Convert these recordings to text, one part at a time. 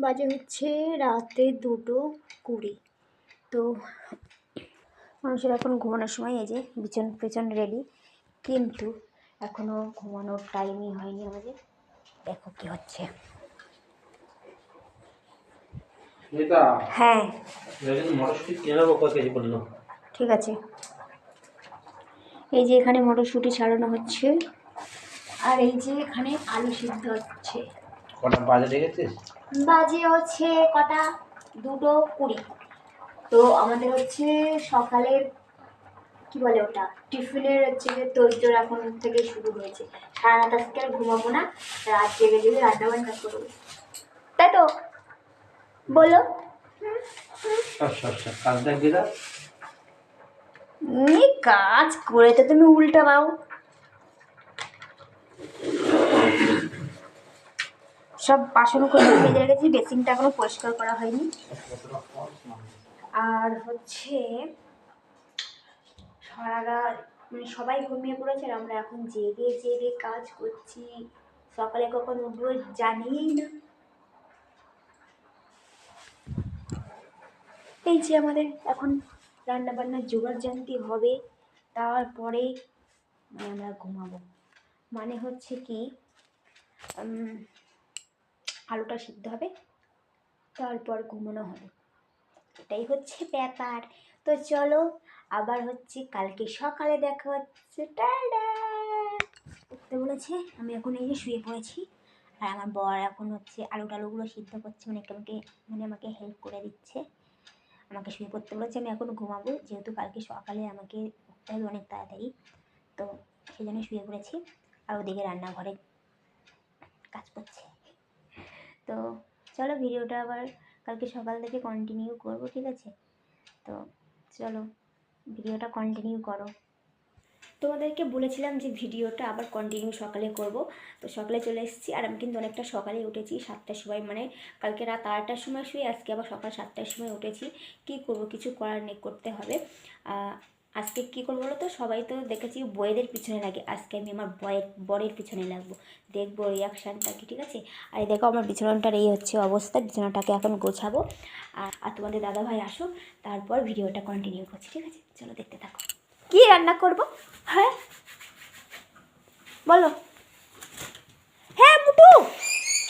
বাজে হচ্ছে রাতে দুটো কুড়ি। তো মানুষের এখন ঘুমানোর সময় এই যে বিছন পেছন রেডি কিন্তু এখনও ঘুমানোর টাইমই হয়নি আমাদের। দেখো কি হচ্ছে। হ্যাঁ। ঠিক আছে। এই যে এখানে মটরশুঁটি ছাড়ানো হচ্ছে। আর এই যে এখানে আলু সিদ্ধ হচ্ছে। কটা বাজে রেখেছিস বাজে হচ্ছে কটা? দুটো কুড়ি। তো আমাদের হচ্ছে সকালের কি বলে ওটা? টিফিনের হচ্ছে যে তৈজোর এখন থেকে শুরু হয়েছে। সাড়ে নটা থেকে আর ঘুমাবো না। রাত জেগে জেগে রান্না বান্না করব। তাই তো? বলো। আচ্ছা আচ্ছা কাজ দেখ দিদা এই কাজ করে তো তুমি উল্টা পাও। সব বাসন করে ভেজে রেখেছি বেসিনটা এখনও পরিষ্কার করা হয়নি। আর হচ্ছে সারা মানে সবাই ঘুমিয়ে পড়েছে আর আমরা এখন জেগে জেগে কাজ করছি। সকালে কখন উঠবো জানিই না। এই যে আমাদের এখন রান্না বান্নার জোগাড় জানতে হবে, তারপরে মানে আমরা ঘুমাবো। মানে হচ্ছে কি আলুটা সিদ্ধ হবে, তারপর ঘুমানো হবে। এটাই হচ্ছে ব্যাপার। তো চলো, আবার হচ্ছে কালকে সকালে দেখা হচ্ছে। উঠতে বলেছে, আমি এখন এই যে শুয়ে পড়েছি। আর আমার বর এখন হচ্ছে আলু টালুগুলো সিদ্ধ করছে মানে একটু আমাকে মানে আমাকে হেল্প করে দিচ্ছে। আমাকে শুয়ে পড়তে বলেছে, আমি এখন ঘুমাবো, যেহেতু কালকে সকালে আমাকে উঠতে হবে অনেক তাড়াতাড়ি। তো সেই জন্য শুয়ে পড়েছি। আর ওদিকে রান্নাঘরে কাজ করছে। চলো ভিডিওটা আবার কালকে সকাল থেকে কন্টিনিউ করব, ঠিক আছে? তো চলো, ভিডিওটা কন্টিনিউ করো। তোমাদেরকে বলেছিলাম যে ভিডিওটা আবার কন্টিনিউ সকালে করব, তো সকালে চলে এসেছি আর আমি কিন্তু অনেকটা সকালে উঠেছি, সাতটার সময় মানে কালকে রাত আটটার সময় শুয়ে আজকে আবার সকাল সাতটার সময় উঠেছি। কি করব, কিছু করার নেই, করতে হবে। আজকে কি করব বলো তো? সবাই তো দেখেছি বইয়েদের পিছনে লাগে। আজকে আমি আমার বয়ের বরের পিছনে লাগবো। দেখব রিয়াকশানটা কি ঠিক আছে? আর দেখো আমার বিছানাটার এই হচ্ছে অবস্থা। বিছানাটাকে এখন গোছাবো। আর আর তোমাদের দাদাভাই আসুক তারপর ভিডিওটা কন্টিনিউ করছি ঠিক আছে? চলো দেখতে থাকো। কি রান্না করব? হ্যাঁ? বলো। হ্যাঁ মুটু!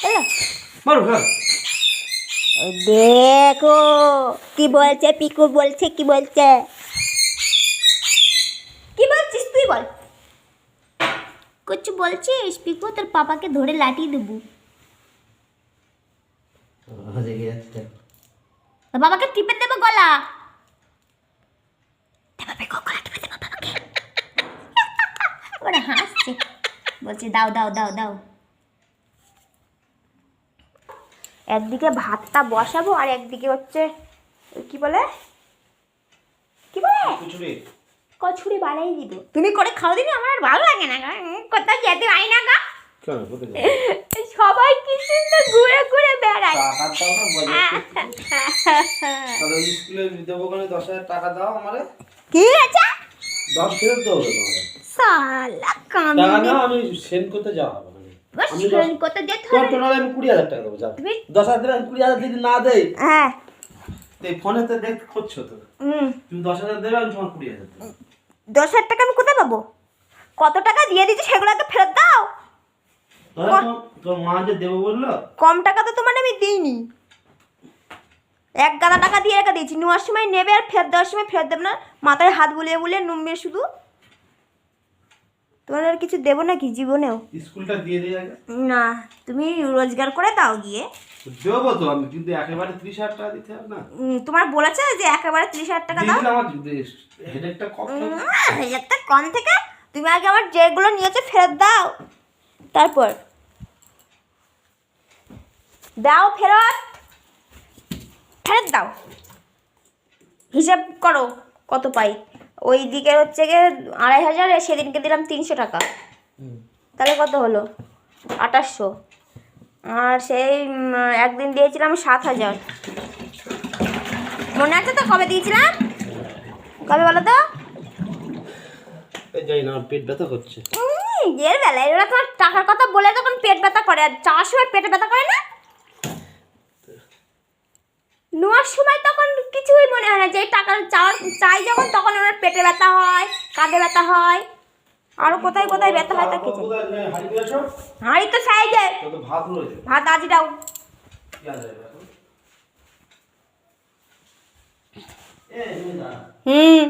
হ্যাঁ। দেখো কি বলছে? পিকু বলছে কি বলছে? বল। কিছু বলছিস পিকু তোর পাপাকে ধরে লাঠি দেবো। বাবাকে টিপে দেবো গলা। ওরা হাসছে। বলছে দাও দাও দাও দাও। একদিকে ভাতটা বসাবো আর একদিকে হচ্ছে কি বলে? কি বলে? কুচুরি কচুরি বানাই দিব। তুমি করে খাও দিবি আমার আর ভালো লাগে না। কোথাও যেতে পারি না গা? সবাই কি সুন্দর ঘুরে ঘুরে বেড়ায়। টাকা দাও না? বলে তাহলে ওই স্কুলে দেবো ওখানে দশ হাজার টাকা দাও আমারে। কি আছে দশ ফেরত দেবো সালা কামি আমি সেন্ড করতে যাওয়া আমি দশ- বস যেতে হবে। টোটাল আমি কুড়ি হাজার টাকা দেবো যাও। তুমি দশ হাজার টাকা কুড়ি হাজার যদি না দেয় হ্যাঁ। ফোনে তো দেখ করছ তো। তুমি দশ হাজার দেবে আমি তোমার কুড়ি হাজার দেবো। দশ হাজার টাকা আমি কোথায় পাবো? কত টাকা দিয়ে দিচ্ছি সেগুলো তো ফেরত দাও। তোর মা যে দেবো বলল? কম টাকা তো তোমার আমি দিইনি। এক গাদা টাকা দিয়ে রেখে দিয়েছি। নেওয়ার সময় নেবে আর ফেরত দেওয়ার সময় ফেরত দেবে না। মাথায় হাত বুলিয়ে বুলিয়ে নুমবে শুধু তোমার আর কিছু দেবো নাকি জীবনেও? স্কুলটা দিয়ে দিয়ে না তুমি রোজগার করে দাও গিয়ে। দেবো তো আমি কিন্তু একেবারে ত্রিশ হাজার টাকা দিতে হবে না। তোমার বলেছে যে একেবারে ত্রিশ হাজার টাকা দাও। আমার হেডেকটা কম একটা কম থেকে তুমি আগে আমার যেগুলো নিয়েছো ফেরত দাও। তারপর। দাও ফেরত। ফেরত দাও। হিসাব করো কত পাই। ওই দিকে হচ্ছে গিয়ে আড়াই হাজার সেদিনকে দিলাম তিনশো টাকা। তাহলে কত হলো? আঠাশশো। আর সেই একদিন দিয়েছিলাম সাত হাজার। মনে আছে তো কবে দিয়েছিলাম? কবে বলো তো? যাই না পেট ব্যথা করছে। এর বেলায় ওরা তোমার টাকার কথা বলে তখন পেট ব্যথা করে আর চাওয়ার সময় পেটে ব্যথা করে না? নেওয়ার সময় তখন কিছুই মনে হয় না যে টাকা চাওয়ার চাই যখন তখন ওনার পেটে ব্যথা হয় কাঁধে ব্যথা হয়। আরও কোথায় কোথায় ব্যথা হয় তা কিছু হাঁড়ি তো সাইজে ভাত তুমি দাঁড়া। হুম?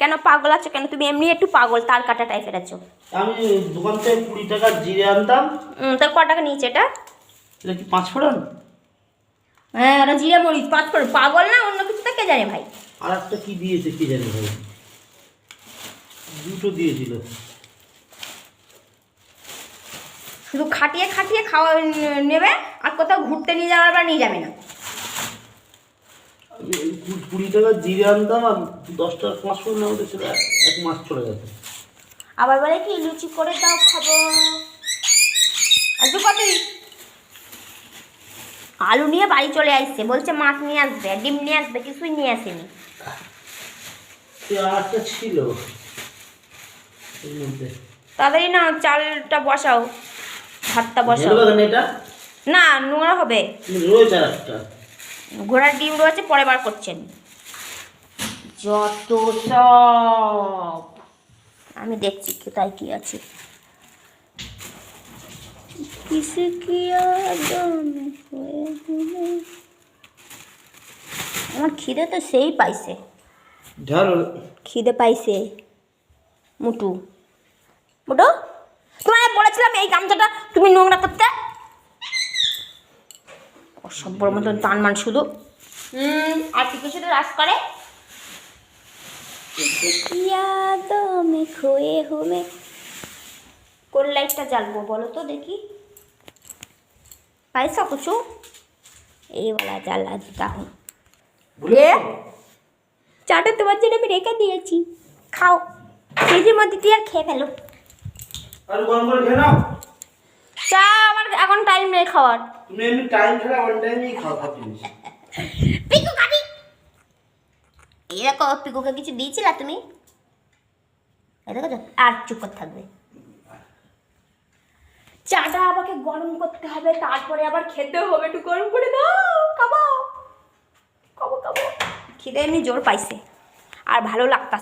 কেন পাগল আছো কেন? তুমি এমনি একটু পাগল তার কাটা টাইপের আছো। আমি দোকান থেকে কুড়ি টাকার জিরে আনতাম। তোর ক টাকা নিয়েছে এটা? এটা কি পাঁচ ফোড়ন হ্যাঁ ওরা জিরে মরিচ পাঁচ করে পাগল না অন্য কিছু কে জানে ভাই? আর একটা কি দিয়েছে কি জানি ভাই? দুটো দিয়েছিল। শুধু খাটিয়ে খাটিয়ে খাওয়া নেবে আর কোথাও ঘুরতে নিয়ে যাওয়ার বা নিয়ে যাবে না। কুড়ি টাকার জিরে আনতাম আর দশ টাকা পাঁচ ফোড়ন এক মাস চলে গেছে। আবার বলে কি লুচি করে দাও খাব আজকে কত আলু নিয়ে বাড়ি চলে আসছে। বলছে মাছ নিয়ে আসবে ডিম নিয়ে আসবে কিছুই নিয়ে আসেনি। ছিল। তাড়াতাড়ি না চালটা বসাও ভাতটা বসাও। না নোংরা হবে। ঘোড়ার ডিম রয়েছে পরে বার করছেন। যত সব। আমি দেখছি কোথায় কি আছে। কিসে কি আমার খিদে তো সেই পাইছে ঢাল খিদে পাইছে মুটু মুটু তোমায় বলেছিলাম এই গামছাটা তুমি নোংরা করতে অসভ্যর মতন টান মান শুধু হুম আর কি কি শুধু রাস করে यादों में खोए हुए কোন লাইটটা জ্বালবো বলো তো দেখি। পাইছো কিছু এই वाला জ্বালা দিতা হুম এ? চাটা তোমার জন্য আমি রেখে দিয়েছি। খাও। ফ্রিজের মধ্যে দিয়ে আর খেয়ে ফেলো। আর গরম করে খেয়ে নাও। চা আমার এখন টাইম নেই খাওয়ার। তুমি এমনি টাইম ছাড়া অন টাইমেই খাও সব জিনিস। পিকু খাবি? এই দেখো পিকুকে কিছু দিয়েছিলা তুমি? এই দেখো আর চুপ করে থাকবে। চাটা আমাকে গরম করতে হবে, তারপরে আবার খেতে হবে, একটু গরম করে দাও। খাব। খাব খাব। খিদে এমনি জোর পাইছে। আর ভালো লাগতাছে